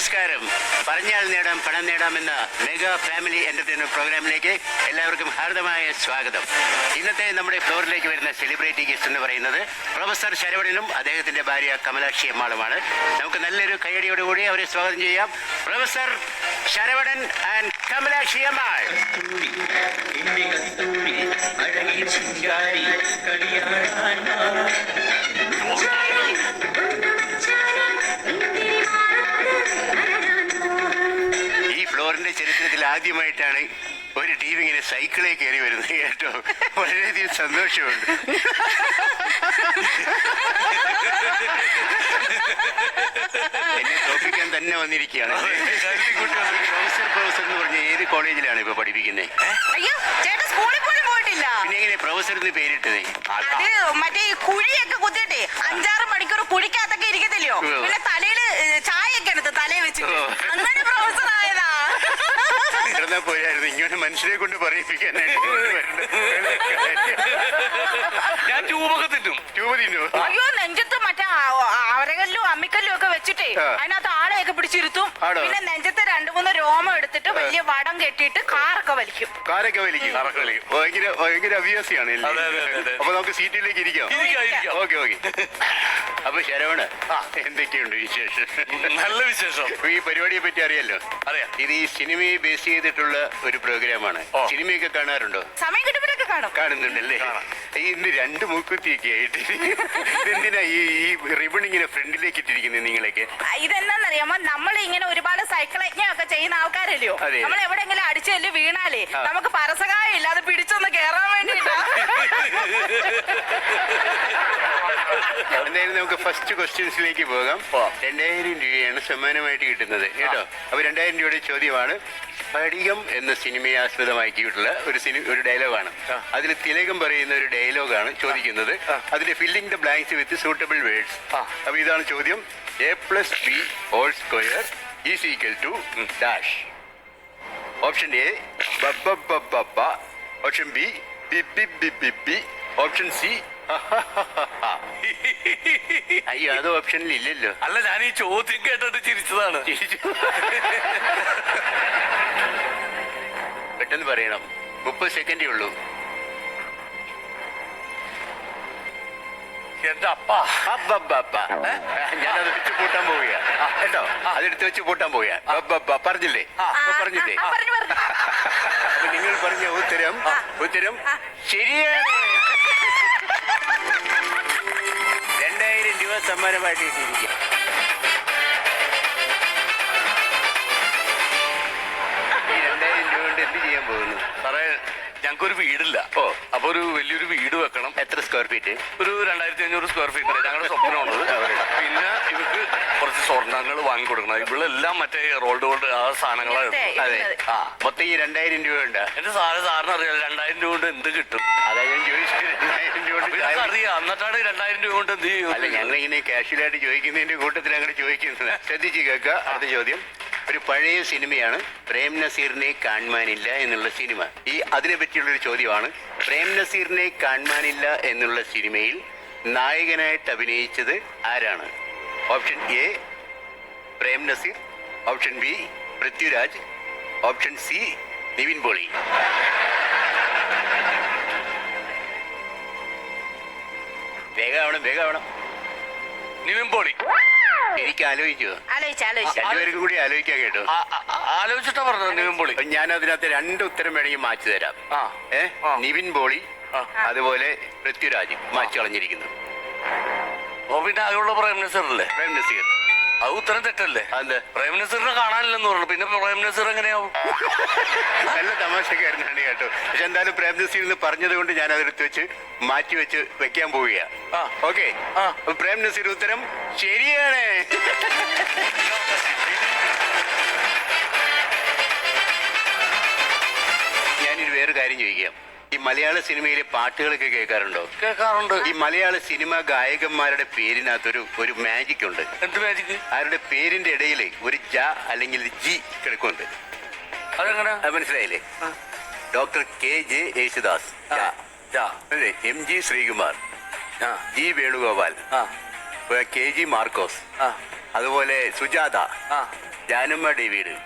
നമസ്കാരം. പറഞ്ഞാൽ നേടാം പണം നേടാം എന്ന മെഗാ ഫാമിലി എന്റർടൈൻമെന്റ് പ്രോഗ്രാമിലേക്ക് എല്ലാവർക്കും ഹാർദമായ സ്വാഗതം. ഇന്നത്തെ നമ്മുടെ ഫ്ലോറിലേക്ക് വരുന്ന സെലിബ്രിറ്റി ഗസ്റ്റ് എന്ന് പറയുന്നത് പ്രൊഫസർ ശരവണനും അദ്ദേഹത്തിന്റെ ഭാര്യ കമലാക്ഷി അമ്മാളുമാണ്. നമുക്ക് നല്ലൊരു കൈയടിയോടുകൂടി അവരെ സ്വാഗതം ചെയ്യാം. Professor Saravanan and Kamalakshi Ammal. കസ്തൂരി ഫ്ലോറിന്റെ ചരിത്രത്തിൽ ആദ്യമായിട്ടാണ് ഒരു ടീം ഇങ്ങനെ സൈക്കിളിൽ കയറി വരുന്നത് കേട്ടോ. വളരെയധികം സന്തോഷമുണ്ട്. എന്നെ തോപ്പിക്കാൻ തന്നെ വന്നിരിക്കുകയാണ്. പ്രൊഫസർ പ്രൊഫസർ എന്ന് പറഞ്ഞ ഏത് കോളേജിലാണ് ഇപ്പൊ പഠിപ്പിക്കുന്നത് അയ്യോ ചേട്ടൻ സ്കൂളിൽ പോലും പോയിട്ടില്ല. പിന്നെ എങ്ങനെ പ്രൊഫസർ എന്ന് പേരിട്ടതേ? അത് മറ്റേ ഈ കുഴിയൊക്കെ കുത്തിട്ടേ അഞ്ചാറ് മണിക്കൂർ കുഴിക്കകത്തൊക്കെ ഇരിക്കത്തില്ലയോ. പിന്നെ തലയിൽ ചായയൊക്കെ എടുത്ത് തലയിൽ വെച്ചിട്ട് ഓ. അങ്ങനെ പ്രൊഫസർ ആയതാ കിടന്നാ പോയായിരുന്നു. ഇങ്ങനെ മനുഷ്യരെ കൊണ്ട് പറയിപ്പിക്കാനായിട്ട് ഞാൻ ട്യൂബൊക്കെ തിന്നും. ട്യൂബ് തിന്നോ? അയ്യോ നെഞ്ചത്ത് മറ്റേ അവരകല്ലും അമ്മിക്കല്ലും ഒക്കെ വെച്ചിട്ടേ. അതിനകത്ത് ആളെയൊക്കെ പിടിച്ചിരുത്തും? പിന്നെ നെഞ്ചത്തെ രണ്ടു എടുത്തിട്ട് വലിയ വടം കെട്ടിയിട്ട് കാറൊക്കെ വലിക്കും. കാറൊക്കെ വലിക്കും. കാറൊക്കെ വലിക്കും. ഭയങ്കര ഭയങ്കര അഭ്യാസിയാണ്? അതെ, അതെ, അതെ, അതെ. അപ്പൊ നമുക്ക് സീറ്റിലേക്ക് ഇരിക്കാം. ഇരിക്കാം, ഇരിക്കാം. Okay okay. അപ്പൊ ശരവണ് എന്തൊക്കെയുണ്ട് വിശേഷം? നല്ല വിശേഷം. ഈ പരിപാടിയെ പറ്റി അറിയാലോ? അറിയാം. ഇത് ഈ സിനിമയെ ബേസ് ചെയ്തിട്ടുള്ള ഒരു പ്രോഗ്രാമാണ്. ഓ. സിനിമയൊക്കെ കാണാറുണ്ടോ? സമയം കിട്ടുമ്പോഴൊക്കെ കാണാം. കാണുന്നുണ്ടല്ലേ? കാണാം. ഇന്ന് രണ്ട് മൂക്കുത്തിയൊക്കെ ആയിട്ട് ഇതെന്തിനാ ഈ ഈ റിബൺ ഇങ്ങനെ ഫ്രണ്ടിലേക്ക് ഇട്ടിരിക്കുന്നത് നിങ്ങളൊക്കെ ഇതെന്താണെന്നറിയാമോ നമ്മൾ ഇങ്ങനെ ഒരുപാട് സൈക്കിൾ ഒക്കെ ചെയ്യുന്ന ആൾക്കാരല്ലയോ അതെ. നമ്മൾ എവിടെങ്കിലും അടിച്ചു ചെല്ലി വീണാലേ ആ. നമുക്ക് പരസകായം ഇല്ലാതെ പിടിച്ചൊന്ന് കേറാൻ വേണ്ടിട്ടാ എന്തായാലും നമുക്ക് ഫസ്റ്റ് ക്വസ്റ്റ്യൻസിലേക്ക് പോകാം. രണ്ടായിരം രൂപയാണ് സമ്മാനമായിട്ട് കിട്ടുന്നത്. കേട്ടോ? അപ്പൊ രണ്ടായിരം രൂപയുടെ ചോദ്യമാണ്. സ്ഫടികം എന്ന സിനിമയെ ആസ്പദമാക്കിയിട്ടുള്ള ഒരു സിനിമ ഒരു ഡയലോഗാണ്. അതിൽ തിലകം പറയുന്ന ഒരു ഡയലോഗാണ് ചോദിക്കുന്നത്. അതിന്റെ filling the blanks with suitable words അപ്പൊ ഇതാണ് ചോദ്യം. A plus B whole square is equal to dash option A ബപ്പ option B B B B B B option C അയ്യോ അത് ഓപ്ഷനിൽ ഇല്ലല്ലോ. അല്ല ഞാൻ ഈ ചോദ്യം കേട്ടിട്ട് ചിരിച്ചതാണ്. പെട്ടെന്ന് പറയണം. മുപ്പത് സെക്കൻഡേ ഉള്ളൂ. എന്റെ അപ്പ. അബ്ബബ്ബബ്ബ. ഏ? ഞാനത് വെച്ച് പൂട്ടാൻ പോവുക കേട്ടോ? അതെടുത്ത് വെച്ച് പൂട്ടാൻ പോവുക ബബ്ബബ്ബ. പറഞ്ഞില്ലേ? പറഞ്ഞില്ലേ? അപ്പൊ നിങ്ങൾ പറഞ്ഞ ഉത്തരം ഉത്തരം ശരിയാണ്. രണ്ടായിരം രൂപ ചെയ്യാൻ പോകുന്നു. സാറേ ഞങ്ങൾക്കൊരു വീടില്ല. ഓ. അപ്പൊ ഒരു വലിയൊരു വീട് വെക്കണം. എത്ര സ്ക്വയർ ഫീറ്റ് ഒരു രണ്ടായിരത്തി അഞ്ഞൂറ് സ്ക്വയർ ഫീറ്റ് ഞങ്ങളുടെ സ്വപ്നമാണത് പിന്നെ ഇവർക്ക് കുറച്ച് സ്വർണങ്ങൾ വാങ്ങിക്കൊടുക്കണം. ഇവളെല്ലാം മറ്റേ റോൾഡ് ഗോൾഡ് ആ സാധനങ്ങളാണ് അതെ. ആ മൊത്തം ഈ രണ്ടായിരം രൂപ ഉണ്ട്. എന്റെ സാറ് സാറിന് അറിയാം രണ്ടായിരം രൂപ കൊണ്ട് എന്ത് കിട്ടും? ഞാൻ ചോദിച്ചത്. രണ്ടായിരം രൂപ കൊണ്ട് കാര്യം- അറിയാം. എന്നിട്ടാണ് ഈ രണ്ടായിരം രൂപ കൊണ്ട് എന്ത് ചെയ്യും അല്ല ഞങ്ങൾ ഇങ്ങനെ കാഷ്വലായിട്ട് ചോദിക്കുന്നതിന്റെ കൂട്ടത്തിൽ അങ്ങനെ ചോദിക്കുന്നത്. ശ്രദ്ധിച്ച് കേൾക്കുക. അടുത്ത ചോദ്യം. ഒരു പഴയ സിനിമയാണ് പ്രേം നസീറിനെ കാണുവാനില്ല എന്നുള്ള സിനിമ. ഈ അതിനെ പറ്റിയുള്ളൊരു ചോദ്യമാണ്. പ്രേം നസീറിനെ കാണുവാനില്ല എന്നുള്ള സിനിമയിൽ നായകനായിട്ട് അഭിനയിച്ചത് ആരാണ്? Option A Prem Nazir. Option B Prithviraj. Option C Nivin Pauly. വേഗമാവണം വേഗമാവണം നിവിൻ പോളി. എനിക്ക് ആലോചിക്കുമോ ആലോചിച്ച് ആലോചിച്ച്. രണ്ടുപേർക്കും കൂടി ആലോചിക്കാൻ കേട്ടോ. ആലോചിച്ചിട്ടാ പറഞ്ഞത് നിവിൻ പോളി ഞാൻ അതിനകത്ത് രണ്ട് ഉത്തരം വേണമെങ്കിൽ മാറ്റി തരാം. ആ ഏ? ആ. നിവിൻ പോളി അതുപോലെ പൃഥ്വിരാജ് മാറ്റി കളഞ്ഞിരിക്കുന്നു. പിന്നെ പ്രേം അല്ലേ പ്രേം നസീർ അത് ഉത്തരം തെറ്റല്ലേ? അല്ലെ പ്രൈം മിനിസ്റ്ററിനെ കാണാനില്ലെന്ന് പറഞ്ഞു പിന്നെ പ്രൈം മിനിസ്റ്റർ എങ്ങനെയാവും? നല്ല തമാശക്കാരനാണ് കേട്ടോ. പക്ഷെ എന്തായാലും പ്രേം മിനിസ്റ്റർ എന്ന് പറഞ്ഞത് കൊണ്ട് ഞാൻ അതെടുത്ത് വെച്ച് മാറ്റി വെച്ച് വെക്കാൻ പോവുക. ഓക്കെ. പ്രേം നസീർ ഉത്തരം ശരിയാണ്. ഞാനൊരു വേറൊരു കാര്യം ചോദിക്കാം. ഈ മലയാള സിനിമയിലെ പാട്ടുകളൊക്കെ കേൾക്കാറുണ്ടോ? കേൾക്കാറുണ്ട്. ഈ മലയാള സിനിമ ഗായകന്മാരുടെ പേരിനകത്തൊരു ഒരു മാജിക് ഉണ്ട്. എന്ത് മാജിക് അവരുടെ പേരിന്റെ ഇടയിൽ ഒരു ജ അല്ലെങ്കിൽ ജി കിടക്കുന്നുണ്ട്. അതെങ്ങനെ? അത് മനസ്സിലായില്ലേ? Doctor K J Yesudas. M G Sreekumar. ആ, ജി വേണുഗോപാൽ. ആ. K G Markose. ആ. അതുപോലെ സുജാത. ആ. ജാനമ്മ ഡേവിഡ്.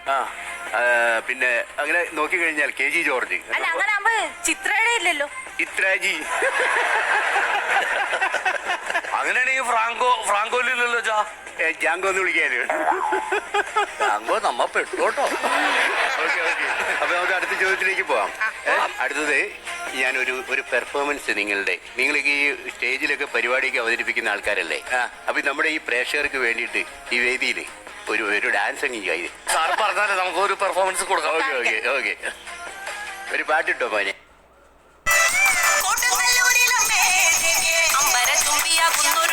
പിന്നെ അങ്ങനെ നോക്കിക്കഴിഞ്ഞാൽ കെ ജി ജോർജ്. ആകുമ്പോ ചിത്രയുടെ ഇല്ലല്ലോ. ഇത്രാജി അങ്ങനെയാണെങ്കിൽ ഫ്രാങ്കോ ഫ്രാങ്കോലില്ലല്ലോ ചാ ഏ, ജാങ്കോ എന്ന് വിളിക്കാൽ ജാങ്കോ നമ്മ പെട്ടോട്ടോ. Okay okay. അപ്പൊ നമുക്ക് അടുത്ത ചോദ്യത്തിലേക്ക് പോവാം. ഏ, അടുത്തത് ഞാനൊരു ഒരു പെർഫോമൻസ് നിങ്ങളുടെ നിങ്ങൾ ഈ സ്റ്റേജിലൊക്കെ പരിപാടിയൊക്കെ അവതരിപ്പിക്കുന്ന ആൾക്കാരല്ലേ. അപ്പൊ നമ്മുടെ ഈ പ്രേക്ഷകർക്ക് വേണ്ടിയിട്ട് ഈ വേദിയിൽ ഒരു ഒരു ഡാൻസ് അങ്ങ് സാർ പറഞ്ഞാലേ നമുക്ക് ഒരു പെർഫോമൻസ് കൊടുക്കാം. Okay okay okay. ഒരു പാട്ടിട്ടോ മോനെ? അമ്പര അമ്പരത്തുമ്പിയാകുന്നൊരു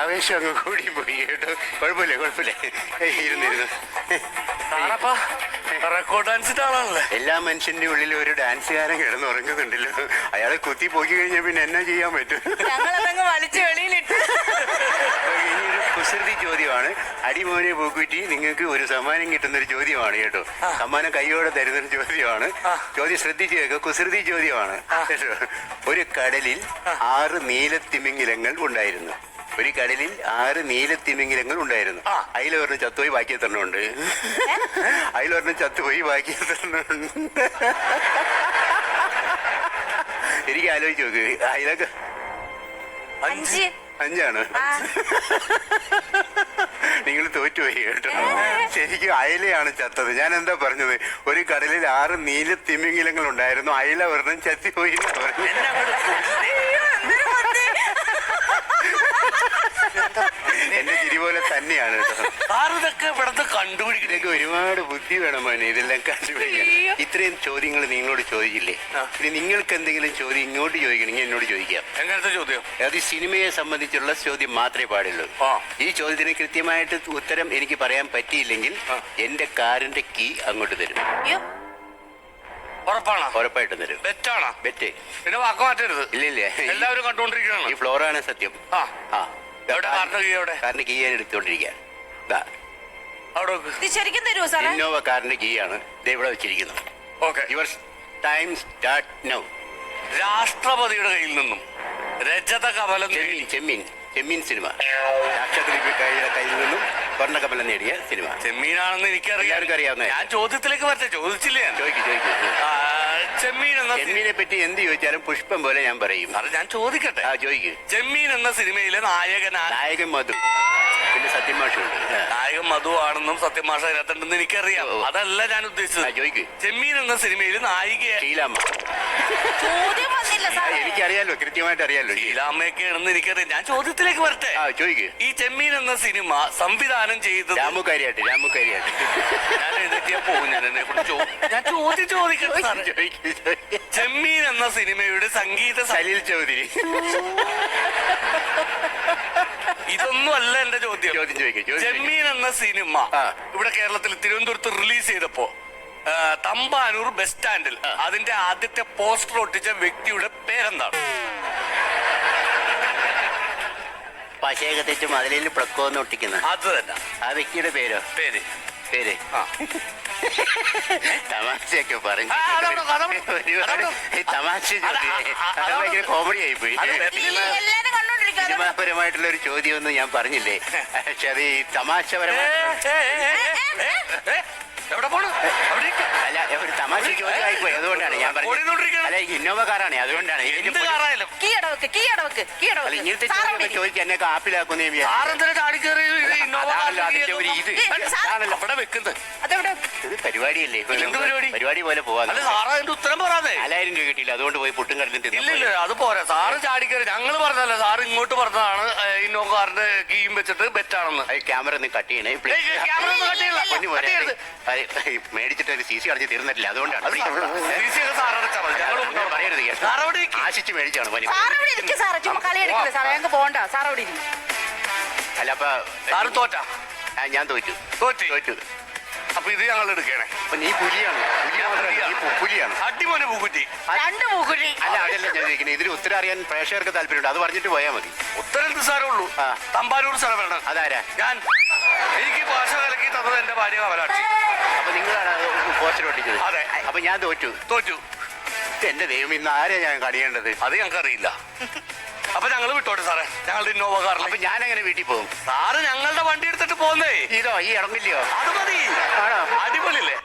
ആവേശം അങ്ങ് കൂടി പോയി കേട്ടോ. കുഴപ്പമില്ല കുഴപ്പമില്ല. ഇരുന്നിരുന്നു. റെക്കോർഡ് ഡാൻസിന്റെ ആളാണല്ലേ? എല്ലാ മനുഷ്യന്റെ ഉള്ളിൽ ഒരു ഡാൻസുകാരൻ കിടന്ന് ഉറങ്ങുന്നുണ്ടല്ലോ. അയാളെ കുത്തി പോക്കി കഴിഞ്ഞാൽ പിന്നെ എന്നാ ചെയ്യാൻ പറ്റും? ഞങ്ങളതങ്ങ് വലിച്ചു വെളിയിലിട്ട്. ഇനി ഒരു കുസൃതി ചോദ്യമാണ്. അടിമോനെ പൂക്കുറ്റി നിങ്ങൾക്ക് ഒരു സമ്മാനം കിട്ടുന്ന ഒരു ചോദ്യമാണ് കേട്ടോ. സമ്മാനം കൈയോടെ തരുന്ന ഒരു ചോദ്യമാണ് ചോദ്യം ശ്രദ്ധിച്ചു കേൾക്കുക കുസൃതി ചോദ്യമാണ് കേട്ടോ. ഒരു കടലിൽ ആറ് നീല നീലത്തിമിംഗിലങ്ങൾ ഉണ്ടായിരുന്നു. ഒരു കടലിൽ ആറ് നീല തിമിംഗലങ്ങൾ ഉണ്ടായിരുന്നു. അതിലൊരെണ്ണം ചത്തുപോയി ബാക്കി എത്രണ്ണമുണ്ട് അതിലൊരെണ്ണം ചത്തുപോയി ബാക്കി എത്തണമുണ്ട് എനിക്ക് ആലോചിച്ച് നോക്ക്. അതിലൊക്കെ അഞ്ച്. അഞ്ചാണ്. നിങ്ങൾ തോറ്റുപോയി കേട്ടോ. ശരിക്കും അയലയാണ് ചത്തത്. ഞാൻ എന്താ പറഞ്ഞത്? ഒരു കടലിൽ ആറ് നീല തിമിംഗിലങ്ങൾ ഉണ്ടായിരുന്നു. അയല ഒരെണ്ണം ചത്തിപ്പോയി പറഞ്ഞത്. എന്നെ അങ്ങോട്ട് എന്റെ ചിരി പോലെ തന്നെയാണ് കേട്ടോ. ഇവിടുത്തെ കണ്ടുപിടിക്കണേ. ഒരുപാട് ബുദ്ധി വേണം മോനെ ഇതെല്ലാം കണ്ടുപിടിക്കാൻ. ഇത്രയും ചോദ്യങ്ങൾ നിങ്ങളോട് ചോദിച്ചില്ലേ? ഇനി നിങ്ങൾക്ക് എന്തെങ്കിലും ചോദ്യം ഇങ്ങോട്ട് ചോദിക്കണമെങ്കിൽ എന്നോട് ചോദിക്കാം. എങ്ങനത്തെ ചോദ്യം? അത് ഈ സിനിമയെ സംബന്ധിച്ചുള്ള ചോദ്യം മാത്രമേ പാടുള്ളൂ. ഈ ചോദ്യത്തിന് കൃത്യമായിട്ട് ഉത്തരം എനിക്ക് പറയാൻ പറ്റിയില്ലെങ്കിൽ എന്റെ കാറിന്റെ കീ അങ്ങോട്ട് തരും. ഉറപ്പാണോ? ഉറപ്പായിട്ടും തരും. ബെറ്റാണോ? ബെറ്റ്. പിന്നെ വാക്ക് മാറ്റരുത്. ഇല്ല ഇല്ല എല്ലാവരും ഈ കണ്ടുകൊണ്ടിരിക്കുകയാണ് ഫ്ലോറാണ് സത്യം. ആ. ആ. കാറിന്റെ കീ ഞാൻ എടുത്തോണ്ടിരിക്കാൻ ദാ, അവിടെ ഇത് ശരിക്കും തരുമോ സാറേ? ഇന്നോവ കാറിന്റെ കീ ആണ് ദേ ഇവിടെ വെച്ചിരിക്കുന്നത്. Okay. Your time start now. രാഷ്ട്രപതിയുടെ കയ്യിൽ നിന്നും രജത കമലം ചെമ്മീൻ നേടി. ചെമ്മീൻ ചെമ്മീൻ സിനിമ. രാഷ്ട്രപതി കയ്യിലെ കയ്യിൽ നിന്നും സ്വർണകമലം നേടിയ സിനിമ. ചെമ്മീനാണെന്ന് എനിക്കറിയാം. എല്ലാവർക്കും അറിയാവുന്ന ഞാൻ ചോദ്യത്തിലേക്ക് വരട്ടെ? ചോദിച്ചില്ലേ ഞാൻ? ചോദിക്കും ചോദിക്കും. ചെമ്മീൻ എന്ന ചെമ്മീനെ പറ്റി എന്ത് ചോദിച്ചാലും പുഷ്പം പോലെ ഞാൻ പറയും. അത് ഞാൻ ചോദിക്കട്ടെ. ആ ചോദിക്കും. ചെമ്മീൻ എന്ന സിനിമയിലെ നായകനാ നായകൻ മധു. പിന്നെ സത്യമാഷുണ്ട് നായകൻ മധു ആണെന്നും സത്യമാഷ അതിനകത്തുണ്ടെന്ന് എനിക്കറിയാം. അതല്ല ഞാൻ ഉദ്ദേശിച്ചത്. ചോദിക്കും. ചെമ്മീൻ എന്ന സിനിമയിൽ നായിക. ഷീലാമ്മ. ചോദ്യം വന്നില്ല സാറേ. എനിക്കറിയാലോ കൃത്യമായിട്ട് അറിയാലോ ശീലാമ്മയൊക്കെയാണെന്ന് എനിക്കറിയാം. ഞാൻ ചോദ്യത്തിലേക്ക് വരട്ടെ. ആ ചോദിക്കും. ഈ ചെമ്മീൻ എന്ന സിനിമ സംവിധാനം ചെയ്തത് രാമുക്കാരിയായിട്ട് രാമുക്കാരിയായിട്ട് ഞാൻ എഴുതിയാ പോകും ഞാൻ എന്നെ കൊണ്ട് ചോ- ഞാൻ ചോദ്യം ചോദിക്കട്ടെ സാറേ. ചെമ്മീൻ എന്ന സിനിമയുടെ സംഗീത സലീൽ ചൗധരി. ഇതൊന്നും അല്ല എന്റെ ചോദ്യം. ചോദ്യം ചോദിക്കും ചോദ്യം ചോദിക്കും. എന്ന സിനിമ ആ. ഇവിടെ കേരളത്തിൽ തിരുവനന്തപുരത്ത് റിലീസ് ചെയ്തപ്പോ ആ, തമ്പാനൂർ ബസ് സ്റ്റാൻഡിൽ അതിന്റെ ആദ്യത്തെ പോസ്റ്റർ ഒട്ടിച്ച വ്യക്തിയുടെ പേരെന്താണ്? പശയൊക്കെ തെറ്റ് മതിലിൽ പ്ലക്കോന്ന് ഒട്ടിക്കുന്ന. അത് തന്നെ. ആ വ്യക്തിയുടെ പേരോ? പേര്. പേര്. ആ. തമാശയൊക്കെ പറഞ്ഞു ആ, അതവിടെ, അതവിടെ, ഒരുപാട് അതവിടെ. ഈ തമാശ ചോദ്യം. അത് ആ, ആ, ഭയങ്കര കോമഡി ആയിപ്പോയി. അത് എല്ലാരും സിനിമാപരമായിട്ടുള്ള ഒരു ചോദ്യം ഒന്നും ഞാൻ പറഞ്ഞില്ലേ? പക്ഷെ അത് ഈ തമാശപരമായിട്ടുള്ള എവിടെ പോണു? അവിടെ ഇരിക്ക്. അല്ല ഒരു തമാശ ചോദ്യമായിപ്പോയി അതുകൊണ്ടാണ് ഞാൻ പറഞ്ഞത്. ഓടിക്കൊണ്ടിരിക്കുകയാണ്. അല്ല ഇന്നോവ കാറാണ്. അതുകൊണ്ടാണ്. ഇതിന്റെ എന്ത് കാറായാലും. കീ അടവക്ക് കീ അടവക്ക് കീ അടവക്ക് ഇങ്ങനത്തെ സാറ് ചോദ്യമൊക്കെ ചോദിച്ച് എന്നെ കാപ്പിലാക്കുന്ന ഞാൻ വിചാരിച്ചു. സാറെന്തിനാ ചാടി കയറി ഇത് ഇന്നോവ അതാണല്ലോ കാറിൽ അതിന്റെ ഒരു ഇത്. അതാണല്ലോ അവിടെ വെക്കുന്നത്. അതെവിടെ? ഇത് പരിപാടിയല്ലേ? ഇപ്പൊ എന്ത് പരിപാടി? പരിപാടി പോലെ പോവാ. അല്ല സാറ് അതിന്റെ ഉത്തരം പറയാതെ നാലായിരം രൂപ കിട്ടിയില്ല. അതുകൊണ്ട് പോയി പുട്ടും കടലും ഇല്ല തിന്നു ഇല്ല അത് പോരാ. സാറ് ചാടിക്കറി ഞങ്ങൾ പറഞ്ഞല്ലോ സാറ് ഇങ്ങോട്ട് പറഞ്ഞതാണ്. കീയും വെച്ചിട്ട് ബെറ്റാണെന്ന് ക്യാമറ ഒന്ന് കട്ട് ചെയ്യണേ ക്യാമറ ഒന്നും കട്ട് ചെയ്യില്ല. പൊന്നു കട്ട് പോലെ ചെയ്യരുത്. മേടിച്ചിട്ട് ഒരു സി സി അടച്ച് തീർന്നിട്ടില്ല. അതുകൊണ്ടാണ്. പറയരുത്. ആശിച്ച് മേടിച്ചാണ് പനി ഇരിക്കും സാറ്. സാറേ. ഞങ്ങൾക്ക് ഇരിക്കും. അല്ല അപ്പൊ സാറ് തോറ്റ? ഞാൻ തോറ്റു. തോറ്റു? തോറ്റു. അപ്പൊ ഇത് ഞങ്ങൾ എടുക്കണേ അപ്പൊ നീ പുലിയാണ്. പുലി മാത്രമല്ല, നീ പു- പുലിയാണ്. അടിമോനെ പൂക്കുറ്റി. രണ്ട് മൂക്കുഴി അല്ല അതല്ല ഞാൻ ചോദിക്കുന്നത്. ഇതിന് ഉത്തരം അറിയാൻ പ്രേക്ഷകർക്ക് താല്പര്യമുണ്ട്. അത് പറഞ്ഞിട്ട് പോയാൽ മതി. ഉത്തരം സാറേ ഉള്ളൂ ആ. തമ്പാനൂർ സ്ഥലം വേണം. അതാരാ? ഞാൻ. എനിക്ക് ഭാഷ കലക്കി തന്നത് എന്റെ ഭാര്യ കമലാക്ഷി അപ്പൊ നിങ്ങളാണ് പോസ്റ്റർ ഒട്ടിച്ചത്. അതെ. അപ്പൊ ഞാൻ തോറ്റു. തോറ്റു. എന്റെ ദൈവം ഇന്ന് ആരെയാ ഞാൻ കണിയേണ്ടത്? അത് ഞങ്ങൾക്ക് അറിയില്ല അപ്പൊ ഞങ്ങൾ വിട്ടോട്ടെ സാറേ. ഞങ്ങളുടെ ഇന്നോവ അപ്പൊ കാറിൽ ഞാൻ എങ്ങനെ വീട്ടിൽ പോകും? സാറ് ഞങ്ങളുടെ വണ്ടി എടുത്തിട്ട് പോകുന്നേ. ഇതോ ഈ ഇറങ്ങില്ലയോ? അത് മതി. അടിപൊളി അടിപൊളിയല്ലേ?